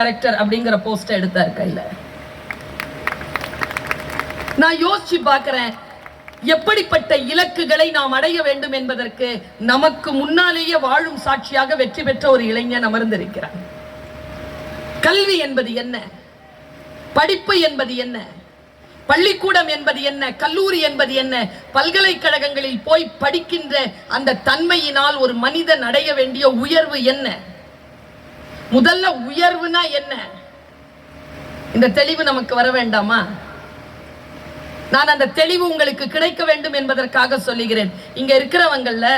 Director அப்படிங்கிற post எடுத்தார் கையில. நான் யோசிச்சு பார்க்கிறேன் எப்படிப்பட்ட இலக்குகளை நாம் அடைய வேண்டும் என்பதற்கு நமக்கு முன்னாலேயே வாழும் சாட்சியாக வெற்றி பெற்ற ஒரு இளைஞன் அமர்ந்திருக்கிறார் கல்வி என்பது என்ன? படிப்பு என்பது என்ன? பள்ளிக்கூடம் என்பது என்ன? கல்லூரி என்பது என்ன? பல்கலைக்கழகங்களில் போய் படிக்கின்ற அந்த தன்மையினால் ஒரு மனிதன் அடைய வேண்டிய உயர்வு என்ன? முதல்ல உயர்வுனா என்ன? இந்த தெளிவு நமக்கு வர வேண்டாமா? நான் அந்த தெளிவு உங்களுக்கு கிடைக்க வேண்டும் என்பதற்காக சொல்லுகிறேன். இங்க இருக்கிறவங்கள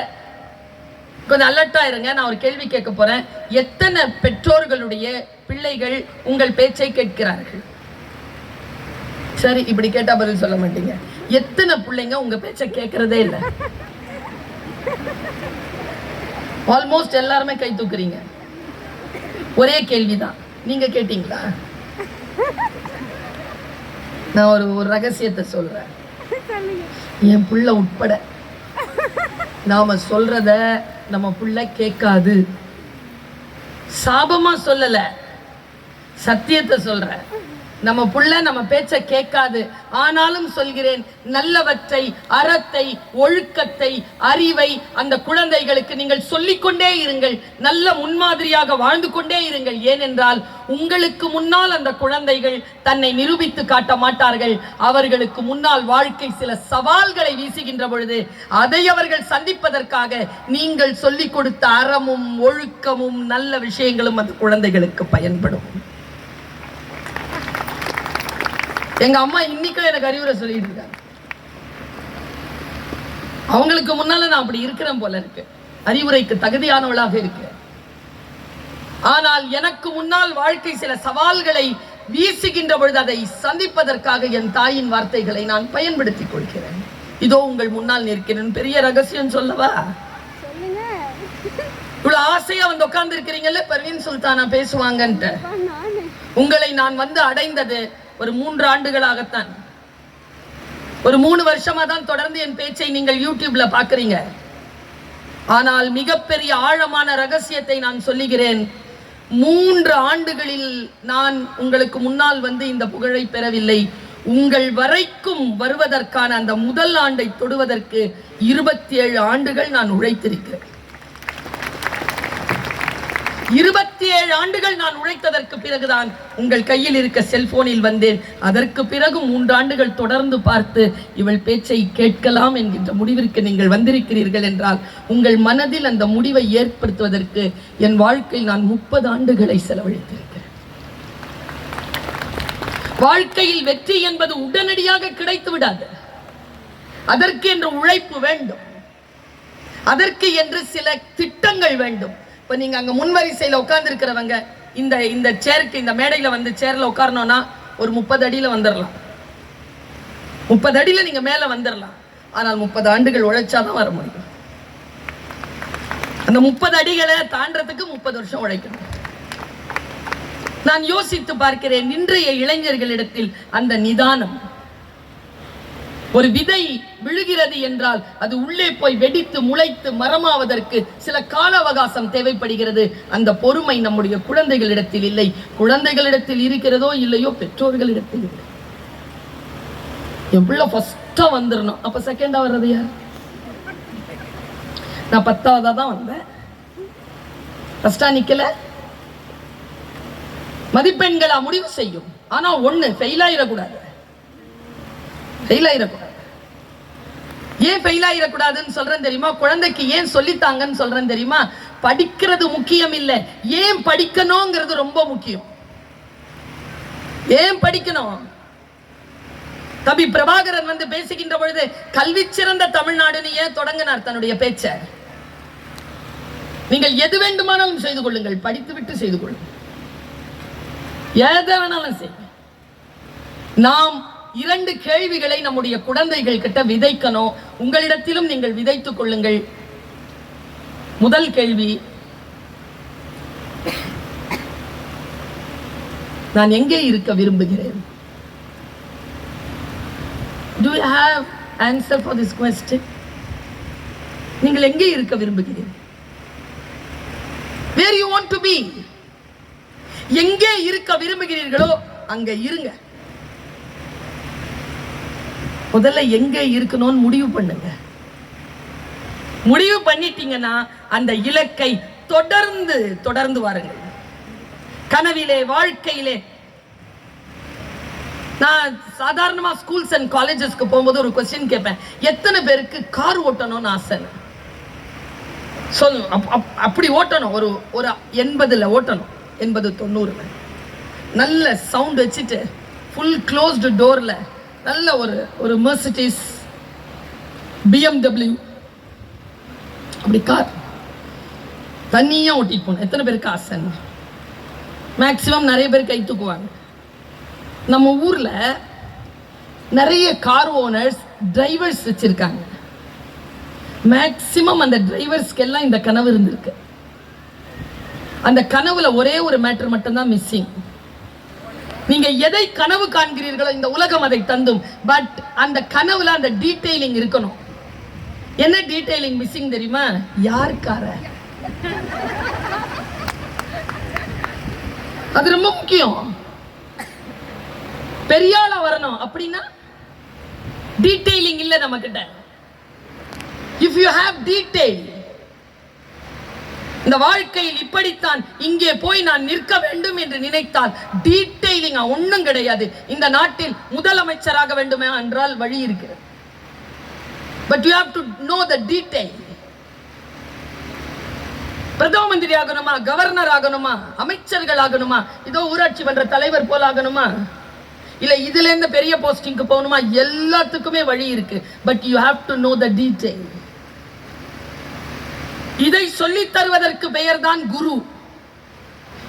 கொஞ்சம் அலர்ட்டா இருங்க நான் ஒரு கேள்வி கேட்க போறேன். எத்தனை பெற்றோர்களுடைய பிள்ளைகள் உங்கள் பேச்சை கேட்கிறார்கள்? சரி இப்படி கேட்டா பதில் சொல்ல மாட்டீங்க. எத்தனை பிள்ளைங்க உங்க பேச்சை கேட்கறதே இல்லை? ஆல்மோஸ்ட் எல்லாருமே கை தூக்குறீங்க. ஒரே கேள்விதான். நீங்க கேட்டீங்களா? நான் ஒரு ஒரு ரகசியத்தை சொல்றேன். என் புள்ள உட்பட. நாம சொல்றத நம்ம புள்ள கேட்காது. சாபமா சொல்லல. சத்தியத்தை சொல்றேன். நம்ம புள்ள நம்ம பேச்ச கேட்காது. ஆனாலும் சொல்கிறேன் நல்லவற்றை அறத்தை ஒழுக்கத்தை அறிவை அந்த குழந்தைகளுக்கு நீங்கள் சொல்லிக்கொண்டே இருங்கள். நல்ல முன்மாதிரியாக வாழ்ந்து கொண்டே இருங்கள். ஏனென்றால் உங்களுக்கு முன்னால் அந்த குழந்தைகள் தன்னை நிரூபித்து காட்ட மாட்டார்கள். அவர்களுக்கு முன்னால் வாழ்க்கை சில சவால்களை வீசுகின்ற பொழுது அதை அவர்கள் சந்திப்பதற்காக நீங்கள் சொல்லிக் கொடுத்த அறமும் ஒழுக்கமும் நல்ல விஷயங்களும் அந்த குழந்தைகளுக்கு பயன்படும். எங்க அம்மா இன்னைக்கும் எனக்கு அறிவுரை சொல்லிட்டு இருக்காங்க. அவங்களுக்கு முன்னால நான் அப்படி இருக்கிறேன் போல இருக்கு. அறிவுரைக்கு தகுதியானவளாக இருக்கு. ஆனால் எனக்கு முன்னால் வாழ்க்கை சில சவால்களை வீசுகின்ற பொழுது அதை சந்திப்பதற்காக என் தாயின் வார்த்தைகளை நான் பயன்படுத்திக் கொள்கிறேன். இதோ உங்கள் முன்னால் நிற்கிறேன். பெரிய ரகசியம் சொல்லவா? இவ்வளவு ஆசையா வந்து உட்கார்ந்து இருக்கிறீங்கல்ல பர்வீன் சுல்தானா பேசுவாங்கன்ட்டு. உங்களை நான் வந்து அடைந்தது ஒரு மூன்று ஆண்டுகளாகத்தான் ஒரு மூணு வருஷமா தான் தொடர்ந்து என் பேச்சை நீங்கள் யூடியூப்ல பார்க்கறீங்க ஆனால் மிகப்பெரிய ஆழமான ரகசியத்தை நான் சொல்லுகிறேன். மூன்று ஆண்டுகளில் நான் உங்களுக்கு முன்னால் வந்து இந்த புகழை பெறவில்லை. உங்கள் வரைக்கும் வருவதற்கான அந்த முதல் ஆண்டை தொடுவதற்கு இருபத்தி ஏழு ஆண்டுகள் நான் உழைத்திருக்கிறேன். இருபத்தி ஏழு ஆண்டுகள் நான் உழைத்ததற்கு பிறகுதான் உங்கள் கையில் இருக்க செல்போனில் வந்தேன். அதற்கு பிறகு மூன்று ஆண்டுகள் தொடர்ந்து பார்த்து இவள் பேச்சை கேட்கலாம் என்கின்ற முடிவிற்கு நீங்கள் வந்திருக்கிறீர்கள் என்றால் உங்கள் மனதில் அந்த முடிவை ஏற்படுத்துவதற்கு என் வாழ்க்கையில் நான் முப்பது ஆண்டுகளை செலவழித்திருக்கிறேன். வாழ்க்கையில் வெற்றி என்பது உடனடியாக கிடைத்து விடாது அதற்கு என்று உழைப்பு வேண்டும். அதற்கு என்று சில திட்டங்கள் வேண்டும். இப்போ நீங்க அங்கே முன்வரிசையில் உட்காந்துருக்கிறவங்க இந்த இந்த சேருக்கு இந்த மேடையில் வந்து சேரில் உட்காரணும்னா ஒரு முப்பது அடியில் வந்துடலாம் முப்பது அடியில் நீங்கள் மேலே வந்துடலாம் ஆனால் முப்பது ஆண்டுகள் உழைச்சாதான் வர முடியும். அந்த முப்பது அடிகளை தாண்டறதுக்கு முப்பது வருஷம் உழைக்கணும். நான் யோசித்து பார்க்கிறேன் இன்றைய இளைஞர்களிடத்தில் அந்த நிதானம் ஒரு விதை விழுகிறது என்றால் அது உள்ளே போய் வெடித்து முளைத்து மரமாவதற்கு சில கால அவகாசம் தேவைப்படுகிறது. அந்த பொறுமை நம்முடைய குழந்தைகளிடத்தில் இல்லை. குழந்தைகளிடத்தில் இருக்கிறதோ இல்லையோ பெற்றோர்களிடத்தில் இல்லை. எவ்வளவு ஃபஸ்ட்டா வந்துடணும் அப்ப செகண்டா வர்றது யார்? நான் பத்தாவதா தான் வந்தேன். ஃபஸ்ட்டா நிக்கல. மதிப்பெண்களா முடிவு செய்யும். ஆனா ஒண்ணு ஃபெயில் ஆயிடக்கூடாது. ஃபெயில் ஆயிடக்கூடாது. ஏன் ஃபெயில் ஆகிடக்கூடாதுன்னு சொல்றேன் தெரியுமா? குழந்தைக்கு ஏன் சொல்லித்தாங்கன்னு சொல்றேன் தெரியுமா? படிக்கிறது முக்கியம் இல்லை ஏன் படிக்கணுங்கிறது ரொம்ப முக்கியம். ஏன் படிக்கணும்? கவி பிரபாகரன் வந்து பேசுகின்ற பொழுது கல்வி சிறந்த தமிழ்நாடுன்னு ஏன் தொடங்கினார்? தன்னுடைய பேச்ச. நீங்கள் எது வேண்டுமானாலும் செய்து கொள்ளுங்கள். படித்து விட்டு செய்து கொள்ளுங்கள். எதை வேணாலும் செய்யுங்க நாம் இரண்டு கேள்விகளை நம்முடைய குழந்தைகள் கிட்ட விதைக்கணும். உங்களிடத்திலும் நீங்கள் விதைத்துக் கொள்ளுங்கள். முதல் கேள்வி. நான் எங்கே இருக்க விரும்புகிறேன்? Do you have answer for this நீங்கள் எங்கே இருக்க விரும்புகிறீர்கள்? Where you want to be எங்கே இருக்க விரும்புகிறீர்களோ அங்கே இருங்க. முதல்ல எங்க இருக்கணும்னு முடிவு பண்ணுங்க. முடிவு பண்ணிட்டீங்கன்னா அந்த இலக்கை தொடர்ந்து தொடர்ந்து வாருங்கள். கனவிலே வாழ்க்கையிலே. நான் சாதாரணமா ஸ்கூல்ஸ் அண்ட் காலேஜஸ்க்கு போகும்போது ஒரு கொஸ்டின் கேட்பேன். எத்தனை பேருக்கு கார் ஓட்டணும்னு ஆசை? சொல்லணும் அப்- அப்- அப்படி ஓட்டணும். ஒரு ஒரு எண்பதுல ஓட்டணும். எண்பது தொண்ணூறுல. நல்ல சவுண்ட் வச்சுட்டு ஃபுல் க்ளோஸ்டு டோர்ல நல்ல ஒரு ஒரு மெர்சிட்டிஸ் பிஎம்டபிள்யூ அப்படி கார் தனியாக ஓட்டிட்டு போகணும் எத்தனை பேருக்கு ஆசைன்னா? மேக்சிமம் நிறைய பேர் கை தூக்குவாங்க. நம்ம ஊரில் நிறைய கார் ஓனர்ஸ் டிரைவர்ஸ் வச்சுருக்காங்க. மேக்சிமம் அந்த டிரைவர்ஸ்க்கெல்லாம் இந்த கனவு இருந்திருக்கு. அந்த கனவுல ஒரே ஒரு மேட்டர் மட்டும்தான் மிஸ்ஸிங் நீங்க எதை கனவு காண்கிறீர்களோ இந்த உலகம் அதை தந்தும். பட் அந்த கனவுல அந்த டீடைலிங் இருக்கணும். என்ன டீடைலிங் மிஸ்ஸிங் தெரியுமா? யாருக்கார? அது ரொம்ப முக்கியம். பெரிய ஆளா வரணும் அப்படின்னா டீடைலிங் இல்ல நம்ம கிட்ட இஃப் யூ ஹாவ் டீடைல் இந்த வாழ்க்கையில் இப்படித்தான் இங்கே போய் நான் நிற்க வேண்டும் என்று நினைத்தால் டீட்டெயிலிங் ஒன்றும் கிடையாது. இந்த நாட்டில் முதலமைச்சராக வேண்டுமே என்றால் வழி இருக்கிறது. But you have to know the detail பிரதம மந்திரி ஆகணுமா கவர்னர் ஆகணுமா அமைச்சர்கள் ஆகணுமா இதோ ஊராட்சி மன்ற தலைவர் போல ஆகணுமா? இல்ல இதுல இருந்து பெரிய போஸ்டிங்க்கு போகணுமா? எல்லாத்துக்குமே வழி இருக்கு. But you have to know the detail இதை சொல்லித் தருவதற்கு பெயர்தான் குரு.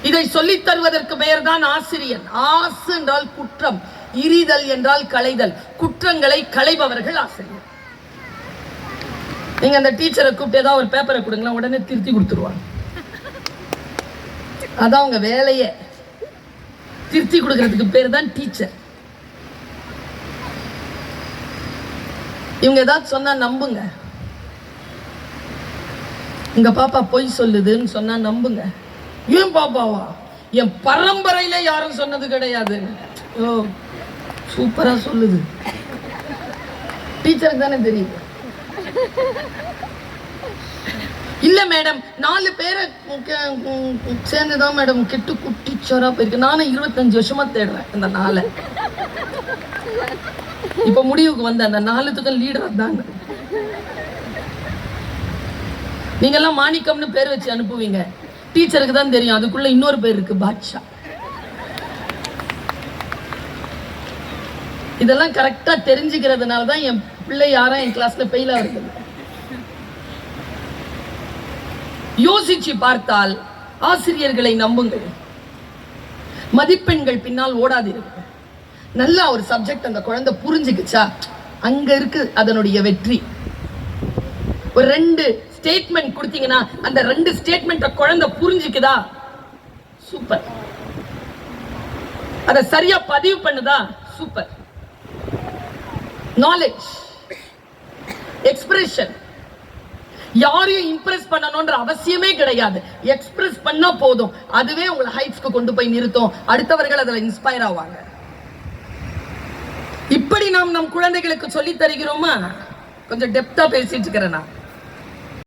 இதை சொல்லித் தருவதற்கு பெயர்தான் ஆசிரியர் ஆசு என்றால் குற்றம் இரிதல் என்றால் களைதல். குற்றங்களை களைபவர்கள் ஆசிரியர். நீங்க அந்த டீச்சரை கூப்பிட்டு ஏதாவது ஒரு பேப்பரை கொடுங்களா உடனே திருத்தி கொடுத்துருவாங்க. அதான் அவங்க வேலையே. திருத்தி கொடுக்கறதுக்கு பேர் தான் டீச்சர். இவங்க ஏதாவது சொன்னா நம்புங்க. உங்க பாப்பா பொய் சொல்லுதுன்னு சொன்னா நம்புங்க. ஏன் பாப்பாவா? என் பரம்பரையில யாரும் சொன்னது கிடையாது. ஓ சூப்பரா சொல்லுது. டீச்சருக்கு தானே தெரியுது. இல்ல மேடம் நாலு பேரை சேர்ந்துதான் மேடம் கெட்டு குட்டிச்சோரா போயிருக்கு. நானும் இருபத்தஞ்சு வருஷமா தேடுறேன் அந்த நாளை. இப்ப முடிவுக்கு வந்த அந்த நாலுத்துக்கும் லீடர் தான் நீங்க எல்லாம் மாணிக்கம்னு பேர் வச்சு அனுப்புவீங்க. டீச்சருக்கு தான் தெரியும். அதுக்குள்ள இன்னொரு பேர் இருக்கு பாட்ஷா. இதெல்லாம் கரெக்டா தெரிஞ்சுக்கிறதுனால தான் என் பிள்ளை யாரும் என் கிளாஸ்ல ஃபெயில் ஆகுது யோசிச்சு பார்த்தால் ஆசிரியர்களை நம்புங்கள். மதிப்பெண்கள் பின்னால் ஓடாதீர்கள் நல்லா ஒரு சப்ஜெக்ட் அந்த குழந்தை புரிஞ்சுக்குச்சா அங்க இருக்கு அதனுடைய வெற்றி. ஒரு ரெண்டு ஸ்டேட்மெண்ட் கொடுத்தீங்கன்னா அந்த ரெண்டு ஸ்டேட்மெண்ட்டை குழந்தை புரிஞ்சுக்குதா? சூப்பர் அதை சரியா பதிவு பண்ணுதா? சூப்பர் நாலேஜ் எக்ஸ்பிரஷன் யாரையும் இம்ப்ரெஸ் பண்ணணும்ன்ற அவசியமே கிடையாது. எக்ஸ்பிரஸ் பண்ணா போதும். அதுவே உங்களை ஹைட்ஸ்க்கு கொண்டு போய் நிறுத்தும். அடுத்தவர்கள் அதில் இன்ஸ்பயர் ஆவாங்க. இப்படி நாம் நம் குழந்தைகளுக்கு சொல்லித் தருகிறோமா? கொஞ்சம் டெப்தா பேசிட்டு இருக்கிறேன் நான்.